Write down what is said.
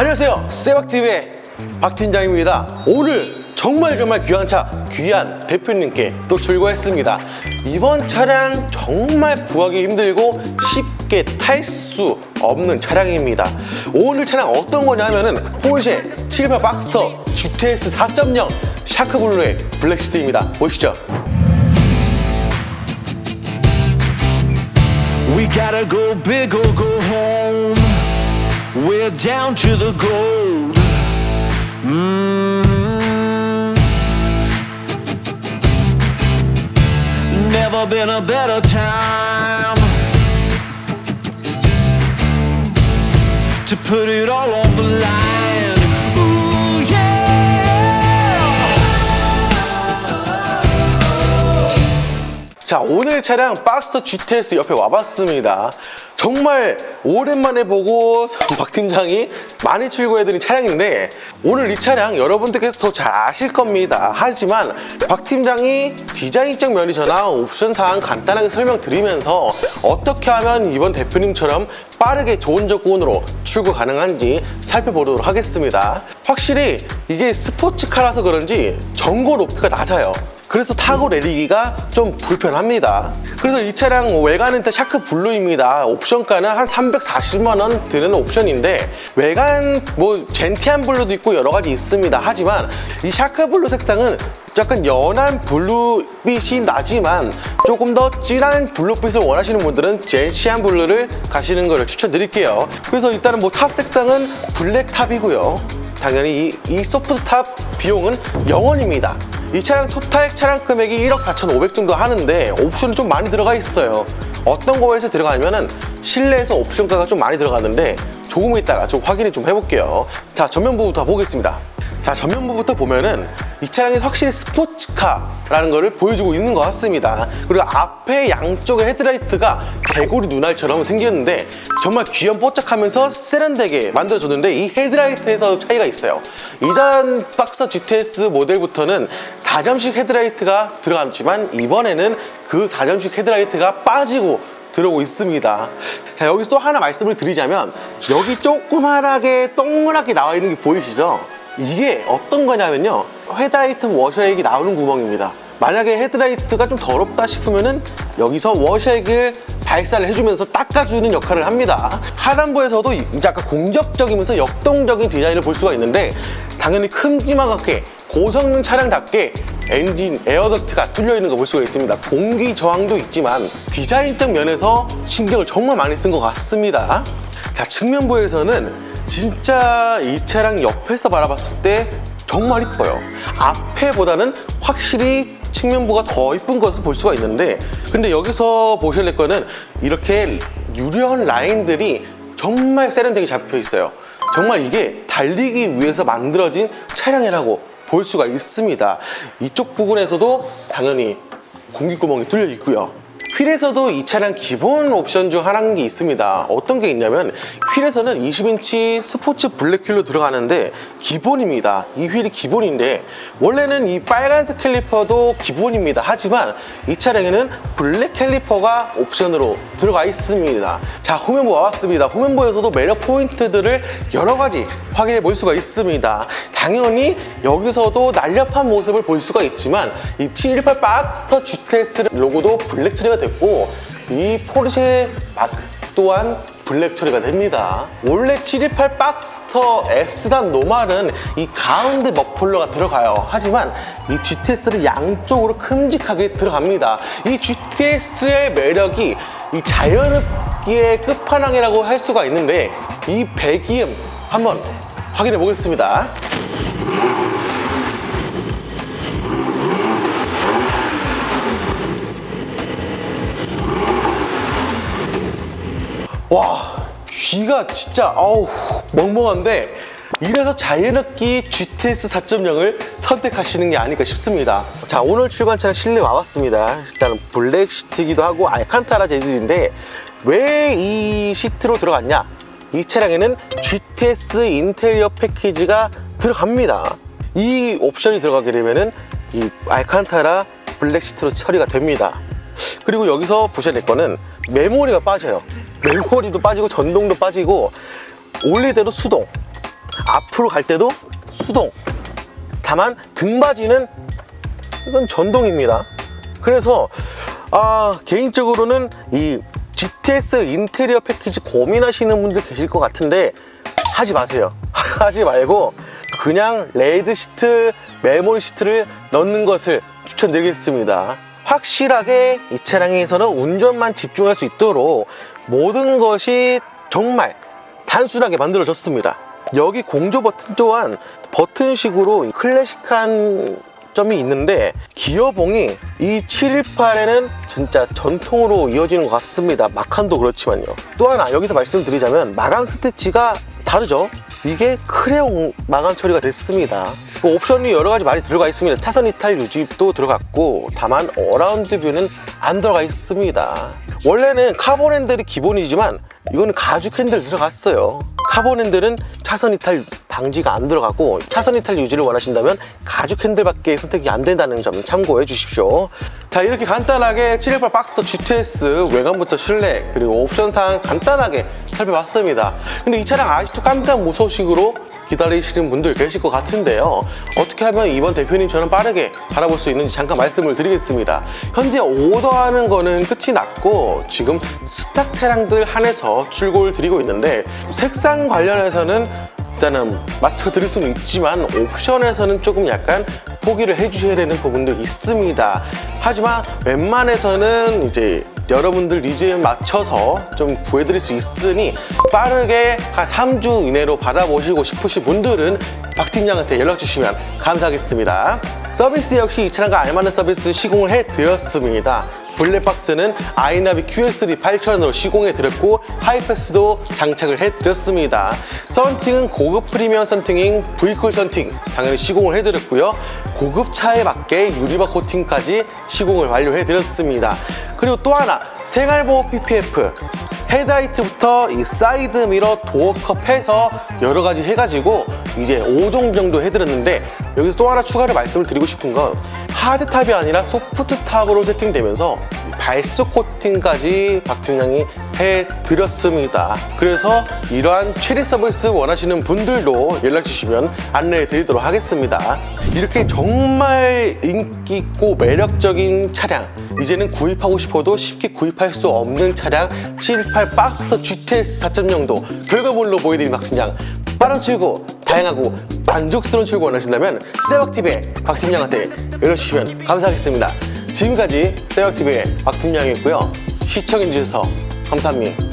안녕하세요. 세박TV의 박 팀장입니다. 오늘 정말 정말 귀한 차, 귀한 대표님께 또 출고했습니다. 이번 차량 정말 구하기 힘들고 쉽게 탈 수 없는 차량입니다. 오늘 차량 어떤 거냐 하면은 포르쉐 78 박스터 GTS 4.0 샤크블루의 블랙시트입니다. 보시죠. We gotta go big or go home. We're down to the gold. mm Never been a better time to put it all on 자 오늘 차량 박스터 GTS 옆에 와봤습니다. 정말 오랜만에 보고 박 팀장이 많이 출고해드린 차량인데 오늘 이 차량 여러분들께서 더 잘 아실 겁니다. 하지만 박 팀장이 디자인적 면이저나 옵션 사항 간단하게 설명드리면서 어떻게 하면 이번 대표님처럼 빠르게 좋은 조건으로 출고 가능한지 살펴보도록 하겠습니다. 확실히 이게 스포츠카라서 그런지 전고 높이가 낮아요 그래서 타고 내리기가 좀 불편합니다. 그래서 이 차량 외관은 다 샤크 블루입니다. 옵션가는 한 340만 원 드는 옵션인데 외관 뭐 젠티한 블루도 있고 여러 가지 있습니다. 하지만 이 샤크 블루 색상은 약간 연한 블루빛이 나지만 조금 더 진한 블루빛을 원하시는 분들은 젠시한 블루를 가시는 것을 추천드릴게요. 그래서 일단은 뭐 탑 색상은 블랙 탑이고요. 당연히 이, 이 소프트 탑 비용은 0원입니다. 이 차량 토탈 차량 금액이 1억 4,500 정도 하는데 옵션이 좀 많이 들어가 있어요. 어떤 거에서 들어가냐면은 실내에서 옵션가가 좀 많이 들어가는데 조금 있다가 좀 확인을 좀 해볼게요. 자, 전면부부터 보겠습니다. 자, 전면부부터 보면은 이 차량이 확실히 스포츠카라는 것을 보여주고 있는 것 같습니다. 그리고 앞에 양쪽의 헤드라이트가 개구리 눈알처럼 생겼는데 정말 귀염뽀짝하면서 세련되게 만들어졌는데 이 헤드라이트에서 차이가 있어요. 이전 박서 GTS 모델부터는 4점식 헤드라이트가 들어갔지만 이번에는 그 4점식 헤드라이트가 빠지고 들어오고 있습니다. 자, 여기서 또 하나 말씀을 드리자면 여기 조그만하게 동그랗게 나와 있는 게 보이시죠? 이게 어떤 거냐면요. 헤드라이트 워셔액이 나오는 구멍입니다. 만약에 헤드라이트가 좀 더럽다 싶으면은 여기서 워셔액을 발사를 해주면서 닦아주는 역할을 합니다. 하단부에서도 약간 공격적이면서 역동적인 디자인을 볼 수가 있는데 당연히 큼지막하게 고성능 차량답게 엔진 에어덕트가 뚫려 있는 거 볼 수가 있습니다. 공기 저항도 있지만 디자인적 면에서 신경을 정말 많이 쓴 것 같습니다. 자 측면부에서는 진짜 이 차량 옆에서 바라봤을 때 정말 이뻐요. 앞에보다는 확실히 측면부가 더 이쁜 것을 볼 수가 있는데 근데 여기서 보실 거는 이렇게 유려한 라인들이 정말 세련되게 잡혀 있어요. 정말 이게 달리기 위해서 만들어진 차량이라고 볼 수가 있습니다. 이쪽 부분에서도 당연히 공기구멍이 뚫려 있고요. 휠에서도 이 차량 기본 옵션 중 하나인 게 있습니다. 어떤 게 있냐면 휠에서는 20인치 스포츠 블랙 휠로 들어가는데 기본입니다. 이 휠이 기본인데 원래는 이 빨간색 캘리퍼도 기본입니다. 하지만 이 차량에는 블랙 캘리퍼가 옵션으로 들어가 있습니다. 자 후면부 와봤습니다. 후면부에서도 매력 포인트들을 여러 가지 확인해 볼 수가 있습니다. 당연히 여기서도 날렵한 모습을 볼 수가 있지만 이 718 박스터 GTS 로고도 블랙 처리가 됐고 이 포르쉐 마크 또한 블랙 처리가 됩니다. 원래 718 박스터 S단 노말은 이 가운데 머플러가 들어가요. 하지만 이 GTS는 양쪽으로 큼직하게 들어갑니다. 이 GTS의 매력이 이 자연흡기의 끝판왕이라고 할 수가 있는데 이 배기음 한번 확인해 보겠습니다. 와 귀가 진짜 아우 멍멍한데 이래서 자연흡기 GTS 4.0을 선택하시는 게 아닐까 싶습니다. 자 오늘 출간 차량 실내 와봤습니다. 일단 블랙 시트이기도 하고 알칸타라 재질인데 왜 이 시트로 들어갔냐? 이 차량에는 GTS 인테리어 패키지가 들어갑니다. 이 옵션이 들어가게 되면은 이 알칸타라 블랙 시트로 처리가 됩니다. 그리고 여기서 보셔야 될 거는 메모리가 빠져요. 메모리도 빠지고 전동도 빠지고 올리대로 수동 앞으로 갈 때도 수동. 다만 등받이는 이건 전동입니다. 그래서 아, 개인적으로는 이 GTS 인테리어 패키지 고민하시는 분들 계실 것 같은데 하지 마세요. 하지 말고 그냥 레이드 시트, 메모리 시트를 넣는 것을 추천드리겠습니다. 확실하게 이 차량에서는 운전만 집중할 수 있도록 모든 것이 정말 단순하게 만들어졌습니다. 여기 공조 버튼 또한 버튼식으로 클래식한 점이 있는데 기어봉이 이 718에는 진짜 전통으로 이어지는 것 같습니다. 마칸도 그렇지만요. 또 하나 여기서 말씀드리자면 마감 스티치가 다르죠. 이게 크레용 마감 처리가 됐습니다. 그 옵션이 여러 가지 많이 들어가 있습니다. 차선 이탈 유지도 들어갔고 다만 어라운드 뷰는 안 들어가 있습니다. 원래는 카본 핸들이 기본이지만 이거는 가죽 핸들 들어갔어요. 카본 핸들은 차선 이탈 방지가 안 들어가고 차선 이탈 유지를 원하신다면 가죽 핸들밖에 선택이 안 된다는 점 참고해 주십시오. 자 이렇게 간단하게 718 박스터 GTS 외관부터 실내 그리고 옵션 사항 간단하게 살펴봤습니다. 근데 이 차량 아직도 깜깜 무소식으로 기다리시는 분들 계실 것 같은데요. 어떻게 하면 이번 대표님처럼 빠르게 바라볼 수 있는지 잠깐 말씀을 드리겠습니다. 현재 오더하는 거는 끝이 났고 지금 스탁 차량들 한해서 출고를 드리고 있는데 색상 관련해서는 일단은 맞춰 드릴 수는 있지만 옵션에서는 조금 약간 포기를 해주셔야 되는 부분도 있습니다. 하지만 웬만해서는 이제 여러분들 니즈에 맞춰서 좀 구해드릴 수 있으니 빠르게 한 3주 이내로 받아보시고 싶으신 분들은 박 팀장한테 연락 주시면 감사하겠습니다. 서비스 역시 이 차량과 알맞는 서비스 시공을 해드렸습니다. 블랙박스는 아이나비 QS3 8000으로 시공해 드렸고 하이패스도 장착을 해 드렸습니다. 썬팅은 고급 프리미엄 썬팅인 V쿨 썬팅 당연히 시공을 해 드렸고요. 고급 차에 맞게 유리바 코팅까지 시공을 완료해 드렸습니다. 그리고 또 하나 생활보호 PPF 헤드라이트부터 이 사이드 미러 도어컵 해서 여러 가지 해가지고 이제 5종 정도 해드렸는데 여기서 또 하나 추가로 말씀을 드리고 싶은 건 하드탑이 아니라 소프트탑으로 세팅되면서 발속 코팅까지 박 팀장이 해드렸습니다. 그래서 이러한 최대 서비스 원하시는 분들도 연락 주시면 안내해 드리도록 하겠습니다. 이렇게 정말 인기 있고 매력적인 차량 이제는 구입하고 싶어도 쉽게 구입할 수 없는 차량 718 박스터 GTS 4.0도 결과물로 보여드린 박 팀장 빠른 출고, 다양하고 만족스러운 출고 원하신다면 세박TV의 박 팀장한테 연락 주시면 감사하겠습니다. 지금까지 세박TV의 박 팀장이었고요. 시청해주셔서 감사합니다.